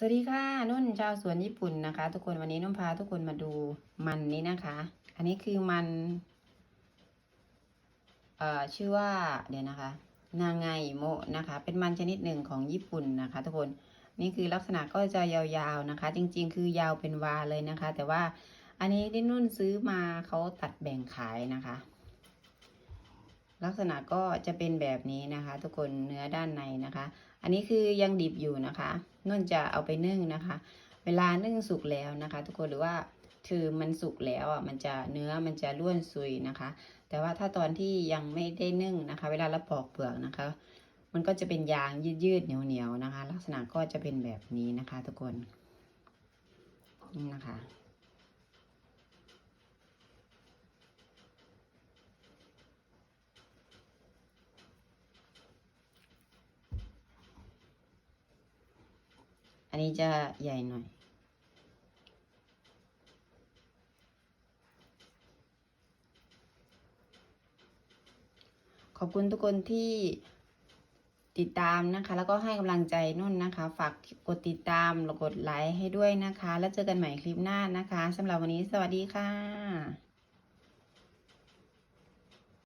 สวัสดีค่ะนุ่นชาวสวนญี่ปุ่นนะคะ ทุกคนวันนี้นุ่นพาทุกคนมาดูมันนี้นะคะ อันนี้คือมัน เอ่อชื่อว่าเดี๋ยวนะคะ นางไงโมะนะคะ เป็นมันชนิดหนึ่งของญี่ปุ่นนะคะ ทุกคนนี่คือลักษณะก็จะยาวๆนะคะ จริง ๆ คือยาวเป็นวาเลยนะคะ แต่ว่าอันนี้ที่นุ่นซื้อมาเขาตัดแบ่งขายนะคะ ลักษณะก็จะเป็นแบบนี้นะคะ ทุกคนเนื้อด้านในนะคะ อันนี้คือยังดิบอยู่นะคะ นุ่นจะเอาไปนึ่งนะคะ เวลานึ่งสุกแล้วนะคะ ทุกคนหรือว่าคือมันสุกแล้วอะมันจะเนื้อมันจะร่วนซุยนะคะ แต่ว่าถ้าตอนที่ยังไม่ได้นึ่งนะคะ เวลาเราปอกเปลือกนะคะ มันก็จะเป็นยางยืดๆเหนียวๆนะคะ ลักษณะก็จะเป็นแบบนี้นะคะ ทุกคนนี่นะคะ นนี้จะใหญ่หน่อย ขอบคุณทุกคนที่ติดตามนะคะ แล้วก็ให้กำลังใจนุ่นนะคะ ฝากกดติดตามแล้วกดไลค์ให้ด้วยนะคะ แล้วเจอกันใหม่คลิปหน้านะคะสำหรับวันนี้สวัสดีค่ะ